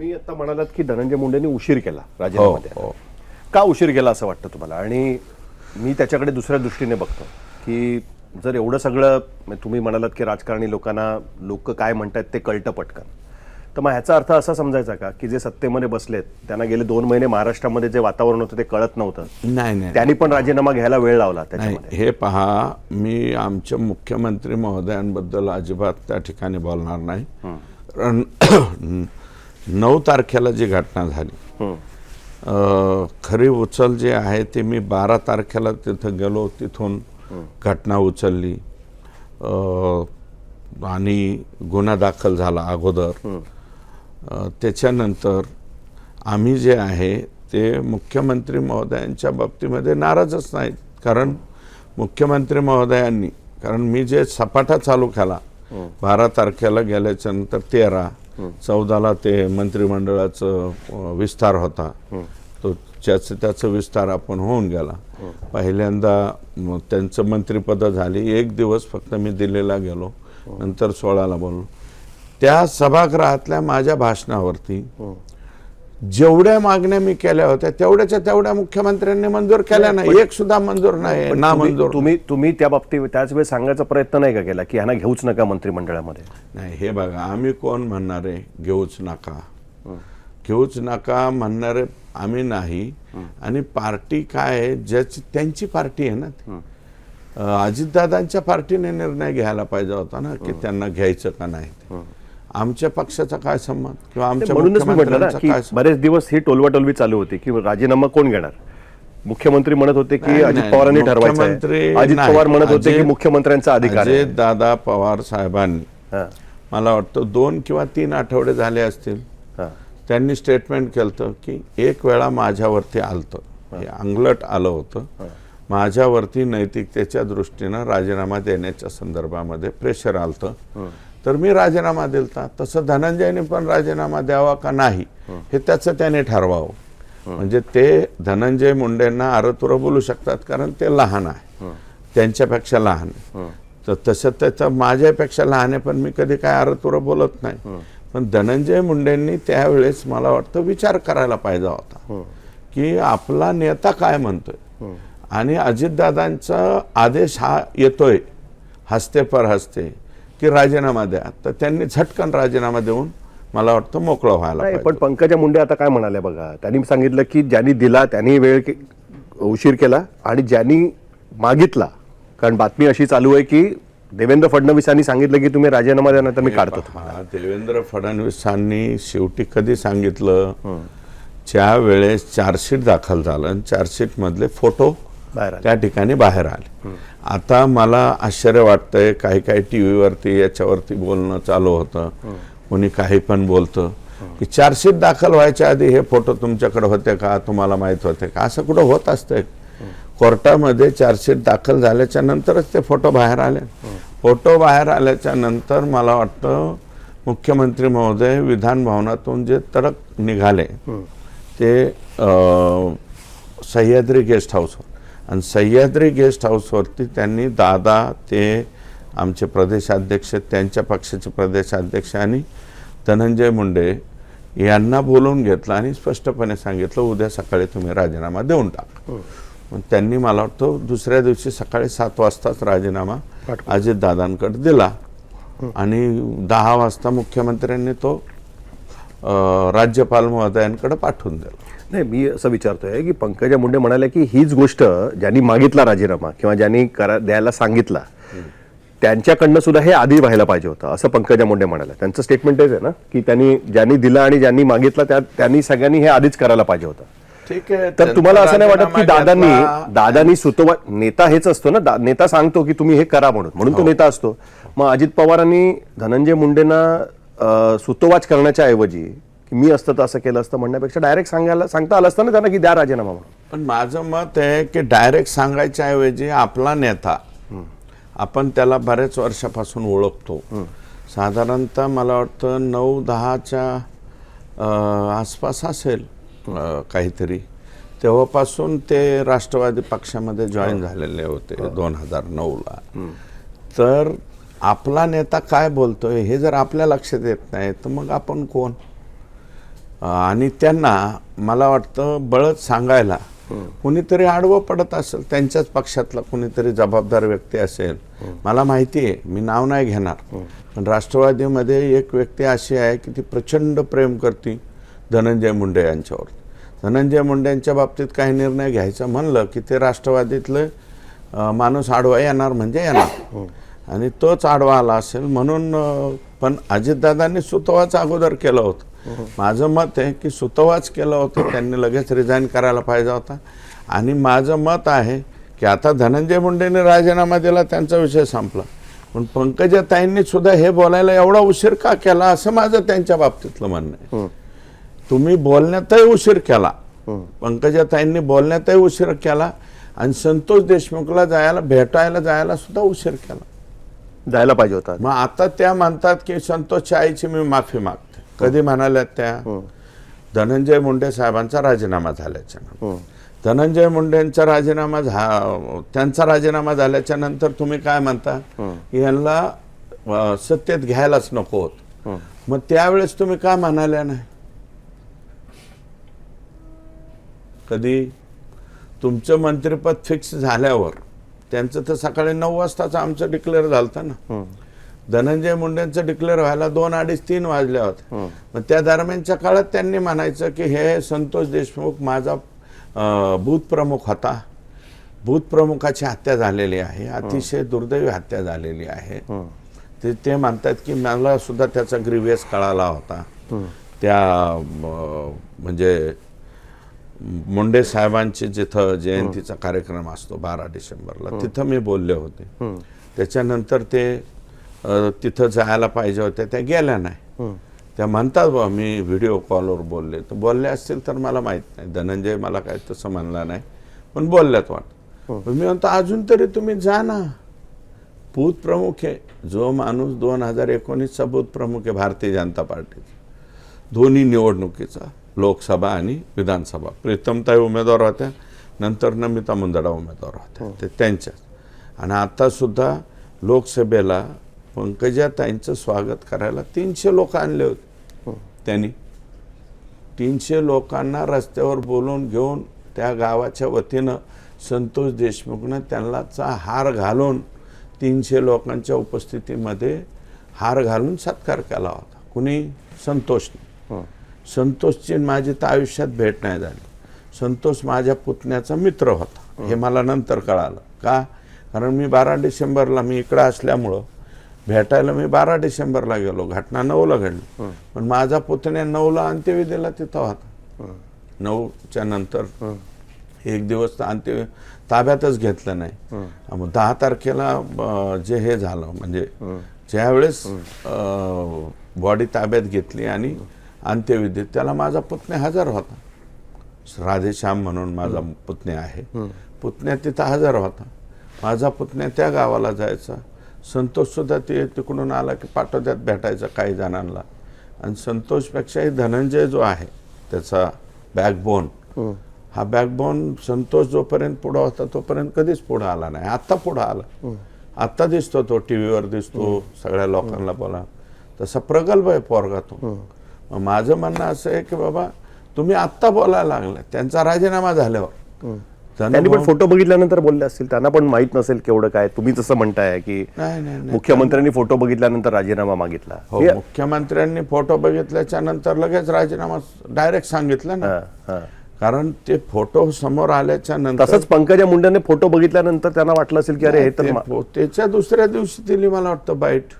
मी आता म्हणालात की धनंजय मुंडेंनी उशीर केला हो राजीनामा द्यायला. हो. का उशीर केला असं वाटतं तुम्हाला? आणि मी त्याच्याकडे दुसऱ्या दृष्टीने बघतो की जर एवढं सगळं म्हणजे तुम्ही म्हणालात की राजकारणी लोकांना लोक काय म्हणतात ते कळतं पटकन. तर मग ह्याचा अर्थ असा समजायचा का की जे सत्तेमध्ये बसलेत त्यांना गेले दोन महिने महाराष्ट्रामध्ये जे वातावरण होतं ते कळत नव्हतं. नाही नाही त्यांनी पण राजीनामा घ्यायला वेळ लावला त्याच्यामध्ये. हे पहा मी आमच्या मुख्यमंत्री महोदयांबद्दल अजिबात त्या ठिकाणी बोलणार नाही. कारण नऊ तारखेला जी घटना झाली खरी उचल जी आहे ती मी बारा तारखेला तिथं गेलो तिथून घटना उचलली. आणि गुन्हा दाखल झाला अगोदर. त्याच्यानंतर आम्ही जे आहे ते मुख्यमंत्री महोदयांच्या बाबतीमध्ये नाराजच नाहीत. कारण मुख्यमंत्री महोदयांनी कारण मी जे सपाटा चालू केला बारा तारखेला गेल्याच्यानंतर तेरा चौदाला ते मंत्रिमंडळाचं विस्तार होता. तो ज्याचं त्याचं विस्तार आपण होऊन गेला. पहिल्यांदा त्यांचं मंत्रिपद झाली. एक दिवस फक्त मी दिल्लीला गेलो. नंतर सोळाला बोललो. त्या सभागृहातल्या माझ्या भाषणावरती जेवढ्या मागण्या मी केल्या होत्या तेवढ्याच्या तेवढ्या मुख्यमंत्र्यांनी मंजूर केल्या नाही एक सुद्धा मंजूर नाही ना मंजूर. तुम्ही तुम्ही त्या बाबतीत त्याच वेळेस सांगायचा प्रयत्न नाही का केला की ह्यांना घेऊच नका मंत्रिमंडळामध्ये? नाही हे बघा आम्ही कोण म्हणणारे घेऊच नका. घेऊच नका म्हणणारे आम्ही नाही. आणि पार्टी काय आहे ज्याची त्यांची पार्टी आहे ना अजितदादांच्या पार्टीने निर्णय घ्यायला पाहिजे होता ना की त्यांना घ्यायचं का नाही. आमच्या पक्षाचा काय संमत किंवा आमच्या म्हणूनच मी म्हटलं ना की? बरेच दिवस ही टोलवाटोलवी चालू होती की राजीनामा कोण घेणार? मुख्यमंत्री म्हणत होते की अजित पवारांनी ठरवायचं. अजित. पवार म्हणत होते की मुख्यमंत्र्यांचा अधिकार दादा पवार साहेबांनी मला वाटतं दोन किंवा तीन आठवडे झाले असतील. त्यांनी स्टेटमेंट केलं की एक वेळा माझ्यावरती आलतं. हे. अंगलट आलं होतं. माझ्यावरती नैतिकतेच्या दृष्टीनं राजीनामा देण्याच्या संदर्भामध्ये प्रेशर आलतं. तर मी राजीनामा दिलता. तसं धनंजयने पण राजीनामा द्यावा का नाही हे. त्याचं त्याने ठरवावं. म्हणजे ते धनंजय मुंडेंना आरतुरं बोलू शकतात कारण ते लहान आहे. त्यांच्यापेक्षा लहान. तर तसं त्याचं माझ्यापेक्षा लहान आहे पण मी कधी काय आरतुरं बोलत नाही. पण धनंजय मुंडेंनी त्यावेळेस मला वाटतं विचार करायला पाहिजे होता. की आपला नेता काय म्हणतोय? आणि अजितदादांचा आदेश हा येतोय हस्ते पर हस्ते. की राजीनामा द्या. तर त्यांनी झटकन राजीनामा देऊन मला वाटतं मोकळं व्हायला नाही पाहिजे. पण पंकजा मुंडे आता काय म्हणाले बघा? त्यांनी सांगितलं की ज्यांनी दिला त्यांनी वेळ के- उशीर केला आणि ज्यांनी मागितला. कारण बातमी अशी चालू आहे की देवेंद्र फडणवीसांनी सांगितलं की तुम्ही राजीनामा द्या तर मी काढतो. हा, देवेंद्र फडणवीसांनी शेवटी कधी सांगितलं? ज्या वेळेस चार्जशीट दाखल झालं आणि चार्जशीट मधले फोटो. त्या ठिकाणी बाहेर आले. आता मला आश्चर्य वाटतंय काही काही टी व्हीवरती याच्यावरती बोलणं चालू होतं. कोणी काही पण बोलतं. की चार्जशीट दाखल व्हायच्या आधी हे फोटो तुमच्याकडे होते का तुम्हाला माहीत होते का? असं कुठं होत असतंय कोर्टामध्ये चार्जशीट दाखल झाल्याच्या नंतरच ते फोटो बाहेर आले. फोटो बाहेर आल्याच्यानंतर मला वाटतं मुख्यमंत्री महोदय विधान भवनातून जे तडक निघाले ते सह्याद्री गेस्ट हाऊसवर आणि सह्याद्री गेस्ट हाऊसवरती त्यांनी दादा ते आमचे प्रदेशाध्यक्ष त्यांच्या पक्षाचे प्रदेशाध्यक्ष आणि धनंजय मुंडे यांना बोलवून घेतलं आणि स्पष्टपणे सांगितलं उद्या सकाळी तुम्ही राजीनामा देऊन टाका. मग त्यांनी मला वाटतं दुसऱ्या दिवशी सकाळी सात वाजताच राजीनामा अजितदादांकडे दिला. आणि दहा वाजता मुख्यमंत्र्यांनी तो राज्यपाल महोदयांकडे पाठवून दिला. नाही मी असं विचारतोय की पंकजा मुंडे म्हणाले की हीच गोष्ट ज्यांनी मागितला राजीनामा किंवा ज्यांनी करा द्यायला सांगितला त्यांच्याकडनं सुद्धा हे आधी व्हायला पाहिजे होतं असं पंकजा मुंडे म्हणाले त्यांचं स्टेटमेंट आहे ना की त्यांनी ज्यांनी दिला आणि ज्यांनी मागितला त्या त्यांनी सगळ्यांनी हे आधीच करायला पाहिजे होतं. ठीक आहे तर तुम्हाला असं नाही वाटत की दादांनी. दादांनी सुतोवा नेता हेच असतो ना दा- नेता सांगतो की तुम्ही हे करा म्हणून म्हणून तो नेता असतो. मग अजित पवारांनी धनंजय मुंडेंना सुतोवाच करण्याच्या ऐवजी की मी असतं तर असं केलं असतं म्हणण्यापेक्षा डायरेक्ट सांगायला सांगता आलं असतं ना त्यांना की द्या राजीनामा म्हणून. पण माझं मत आहे की डायरेक्ट सांगायच्या ऐवजी आपला नेता आपण त्याला बऱ्याच वर्षापासून ओळखतो. साधारणतः मला वाटतं नऊ दहाच्या अं, आसपास असेल अं, काहीतरी. तेव्हापासून ते राष्ट्रवादी पक्षामध्ये जॉईन झालेले होते दोन हजार नऊला. तर आपला नेता काय बोलतोय हे जर आपल्या लक्षात येत नाही तर मग आपण कोण? आणि त्यांना मला वाटतं बळच सांगायला कुणीतरी आडवं पडत असेल त्यांच्याच पक्षातला कुणीतरी जबाबदार व्यक्ती असेल. मला माहिती आहे मी नाव नाही घेणार. पण राष्ट्रवादीमध्ये एक व्यक्ती अशी आहे की ती प्रचंड प्रेम करते धनंजय मुंडे यांच्यावर. धनंजय मुंडेंच्या बाबतीत काही निर्णय घ्यायचं म्हणलं की ते राष्ट्रवादीतलं माणूस आडवा येणार म्हणजे येणार. आणि तोच आडवा आला असेल म्हणून पण अजितदादांनी सुतवाच अगोदर केलं होतं. माझं मत आहे की सुतवाच केलं होतं त्यांनी लगेच रिझाईन करायला पाहिजे होता. आणि माझं मत आहे की आता धनंजय मुंडेने राजीनामा दिला त्यांचा विषय संपला. पण पंकजाताईंनी सुद्धा हे बोलायला एवढा उशीर का केला असं माझं त्यांच्या बाबतीतलं म्हणणं आहे. तुम्ही बोलण्यातही उशीर केला. पंकजाताईंनी बोलण्यातही उशीर केला आणि संतोष देशमुखला जायला भेटायला जायला सुद्धा उशीर केला. जायला पाहिजे होता. मग आता त्या म्हणतात की संतोषच्या आईची मी माफी मागते. कधी म्हणाल्यात त्या? धनंजय मुंडे साहेबांचा राजीनामा झाल्याच्यानंतर. धनंजय मुंडेंचा राजीनामा झा त्यांचा राजीनामा झाल्याच्यानंतर तुम्ही काय म्हणता? की यांना सत्तेत घ्यायलाच नको होत. मग त्यावेळेस तुम्ही का म्हणाल्या नाही? कधी? तुमचं मंत्रिपद फिक्स झाल्यावर. त्यांचं तर सकाळी नऊ वाजताच आमचं डिक्लेअर झालं ना. धनंजय मुंडेंचं डिक्लेअर व्हायला दोन अडीच तीन वाजल्या होत्या मग त्या दरम्यानच्या काळात त्यांनी म्हणायचं की हे संतोष देशमुख माझा अं, बूथ प्रमुख होता. बूथ प्रमुखाची हत्या झालेली आहे. अतिशय दुर्दैवी हत्या झालेली आहे. ते ते म्हणतात की मला सुद्धा त्याचा ग्रीवियस कळाला होता. त्या म्हणजे मुंडे साहेबांची जिथं जयंतीचा कार्यक्रम असतो बारा डिसेंबरला तिथं मी बोलले होते. त्याच्यानंतर ते तिथं जायला पाहिजे होत्या त्या गेल्या नाही. त्या म्हणतात बा मी व्हिडिओ कॉलवर बोलले. तर बोलले असतील तर मला माहीत नाही. धनंजय मला काय तसं म्हणला नाही पण बोलल्यात वाटत. मी म्हणतो अजून तरी तुम्ही जा ना. बूथ प्रमुख आहे. जो माणूस दोन हजार एकोणीसचा बूथ प्रमुख आहे भारतीय जनता पार्टीचा. दोन्ही निवडणुकीचा लोकसभा आणि विधानसभा. प्रीतमताई उमेदवार होत्या नंतर नमिता मुंदडा उमेदवार होत्या. ते त्यांच्याच. आणि आतासुद्धा लोकसभेला पंकजाताईंचं स्वागत करायला तीनशे लोक आणले होते. त्यांनी. तीनशे लोकांना रस्त्यावर बोलवून घेऊन त्या गावाच्या वतीनं संतोष देशमुखनं त्यांनाचा हार घालून तीनशे लोकांच्या उपस्थितीमध्ये हार घालून सत्कार केला होता. कुणी? संतोषने. संतोषची आणि माझी तर आयुष्यात भेट नाही झाली. संतोष माझ्या पुतण्याचा मित्र होता. हे. मला नंतर कळालं. का? कारण मी बारा डिसेंबरला मी इकडं असल्यामुळं भेटायला मी बारा डिसेंबरला गेलो. घटना नऊला घडली. पण माझा पुतण्या नऊला अंत्यविधीला तिथं होता. नऊच्या नंतर एक दिवस तर अंत्य ताब्यातच घेतलं नाही. मग दहा तारखेला जे हे झालं म्हणजे ज्यावेळेस बॉडी ताब्यात घेतली आणि अंत्यविधीत त्याला माझा पुतण्या हजर होता. राधेश्याम म्हणून माझा पुतण्या आहे. पुतण्या तिथं हजर होता. माझा पुतण्या त्या गावाला जायचा. संतोष सुद्धा ते तिकडून आला की पाठवत्यात भेटायचा काही जणांना. आणि संतोषपेक्षाही धनंजय जो आहे त्याचा बॅकबोन हा. बॅकबोन संतोष जोपर्यंत पुढं होता तोपर्यंत कधीच पुढं आला नाही. आत्ता पुढं आला. आत्ता दिसतो तो टी व्हीवर दिसतो सगळ्या लोकांना बोला. तसा प्रगल्भ आहे पोरगा तो. मग माझं म्हणणं असं आहे की बाबा तुम्ही आत्ता बोलायला लागला त्यांचा राजीनामा झाल्यावर. त्यांनी पण फोटो बघितल्यानंतर बोलले असतील त्यांना पण माहीत नसेल केवढं काय तुम्ही जसं म्हणताय की नाही नाही नाही. मुख्यमंत्र्यांनी फोटो बघितल्यानंतर राजीनामा मागितला. हो हे- मुख्यमंत्र्यांनी फोटो बघितल्याच्या नंतर लगेच राजीनामा डायरेक्ट सांगितलं ना. हा, हा. कारण ते फोटो समोर आल्याच्यानंतर तसंच पंकजा मुंडेने फोटो बघितल्यानंतर त्यांना वाटलं असेल की अरे हे तर ते मा- फो- त्याच्या दुसऱ्या दिवशी दिली मला वाटतं बाईट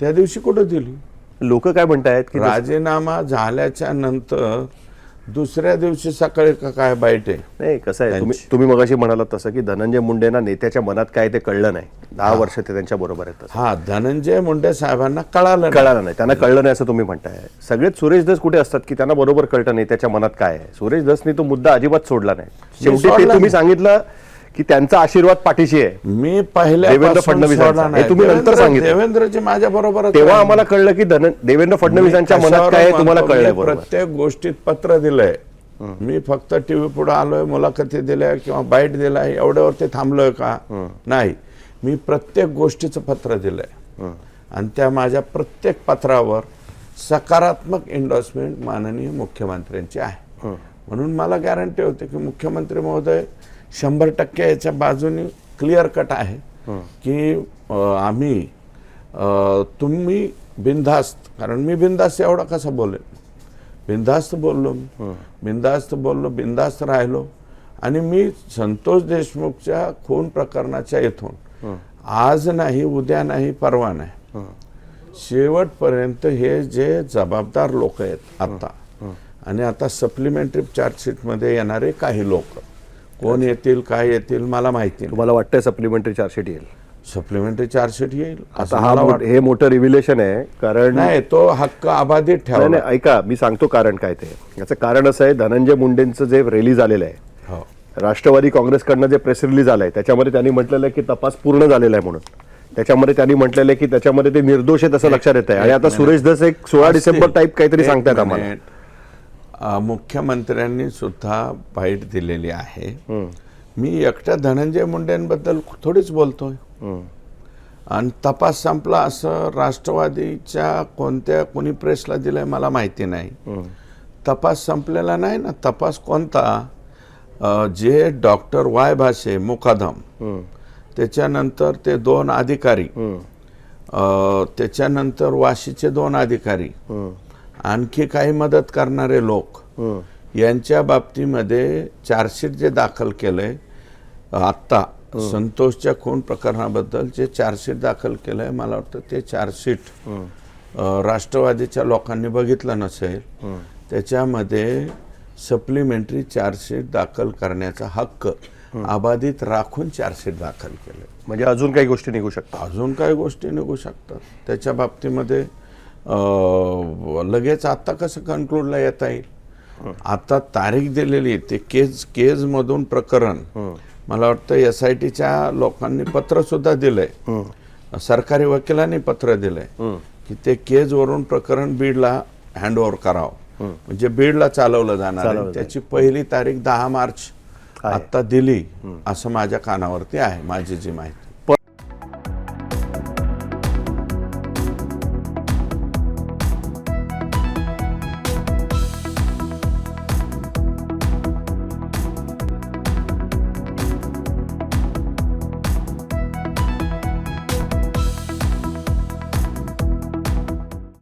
त्या दिवशी कुठं दिली? लोक काय म्हणतायत की राजीनामा झाल्याच्यानंतर दुसऱ्या दिवशी सकाळी का काय बाईट आहे नाही कसं आहे तुम्ही. तुम्ही मगाशी म्हणालात तसं की धनंजय मुंडेंना नेत्याच्या मनात काय ते कळलं नाही दहा वर्ष ते त्यांच्या बरोबर आहेत. हा धनंजय मुंडे साहेबांना कळालं. कळालं नाही त्यांना कळलं नाही असं तुम्ही म्हणताय सगळेच सुरेश दस कुठे असतात की त्यांना बरोबर कळतं नाही त्याच्या मनात काय आहे सुरेश दसनी तो मुद्दा अजिबात सोडला नाही शेवटी तुम्ही. सांगितलं की त्यांचा आशीर्वाद पाठीशी आहे. मी पहिल्या देवेंद्र फडणवीसांचा. हे तुम्ही नंतर सांगितलं. देवेंद्रजी माझ्या बरोबर तेव्हा आम्हाला कळलं की धन देवेंद्र फडणवीसांच्या मनात काय तुम्हाला कळलंय बरोबर. प्रत्येक गोष्टीत पत्र दिलंय. मी फक्त टीव्ही पुढे आलोय मुलाखती दिल्या किंवा बाईट दिलाय एवढ्यावरती थांबलोय का? नाही. मी प्रत्येक गोष्टीचं पत्र दिलंय. आणि त्या माझ्या प्रत्येक पत्रावर सकारात्मक एन्डॉर्समेंट माननीय मुख्यमंत्र्यांची आहे. म्हणून मला गॅरंटी होते की मुख्यमंत्री महोदय शंभर टक्के याच्या बाजूने क्लिअर कट आहे की आम्ही तुम्ही बिनधास्त कारण मी बिनधास्त एवढा कसा बोलेन? बिनधास्त बोललो मी. बिनधास्त बोललो बिनधास्त राहिलो. आणि मी संतोष देशमुखच्या खून प्रकरणाच्या इथून आज नाही उद्या नाही परवा नाही. शेवटपर्यंत हे जे जबाबदार लोक आहेत आता आणि आता सप्लिमेंटरी चार्जशीटमध्ये येणारे काही लोक कोण येतील काय येतील मला माहिती नाही. तुम्हाला वाटतंय सप्लिमेंटरी चार्जशीट येईल? सप्लिमेंटरी चार्जशीट येईल असं आता हा मला मोठ- वाटतं. हे मोठं रिव्हिलेशन आहे कारण नाही तो हक्क अबाधित नाही ठेवला नाही ऐका मी सांगतो कारण काय ते. याचं कारण असं आहे धनंजय मुंडेंचं जे रिलीज आलेलं आहे हो. राष्ट्रवादी काँग्रेसकडनं जे प्रेस रिलीज आलंय त्याच्यामध्ये त्यांनी म्हटलेलं आहे की तपास पूर्ण झालेला आहे म्हणून. त्याच्यामध्ये त्यांनी म्हटलेलं आहे की त्याच्यामध्ये ते निर्दोष आहेत असं लक्षात येत आहे आणि आता सुरेश धस एक सोळा डिसेंबर टाईप काहीतरी एक सांगतायत आम्हाला. मिनिट. मुख्यमंत्र्यांनी सुद्धा बाईट दिलेली आहे. मी एकट्या धनंजय मुंडेंबद्दल थोडीच बोलतोय. आणि तपास संपला असं राष्ट्रवादीच्या कोणत्या कोणी प्रेसला दिलंय मला माहिती नाही. तपास संपलेला नाही ना. तपास कोणता? जे डॉक्टर वाय भाषे मुकादम. त्याच्यानंतर ते दोन अधिकारी. त्याच्यानंतर वाशीचे दोन अधिकारी. आणखी काही मदत करणारे लोक यांच्या बाबतीमध्ये चार्जशीट जे दाखल केलंय आत्ता संतोषच्या खून प्रकरणाबद्दल जे चार्जशीट दाखल केलंय मला वाटतं ते चार्जशीट राष्ट्रवादीच्या लोकांनी बघितलं नसेल त्याच्यामध्ये सप्लिमेंटरी चार्जशीट दाखल करण्याचा हक्क अबाधित राखून चार्जशीट दाखल केलं म्हणजे अजून काही गोष्टी निघू शकतात. अजून काही गोष्टी निघू शकतात. त्याच्या बाबतीमध्ये लगेच आता कसं कन्क्लूडला येता येईल? आता तारीख दिलेली. ते केज केजमधून प्रकरण. मला वाटतं एस आय टीच्या लोकांनी पत्र सुद्धा दिलंय. सरकारी वकिलांनी पत्र दिलंय की ते केजवरून प्रकरण बीडला हँडओव्हर करावं. म्हणजे बीडला चालवलं जाणार त्याची पहिली तारीख दहा मार्च आता दिली असं माझ्या कानावरती आहे माझी जी माहिती.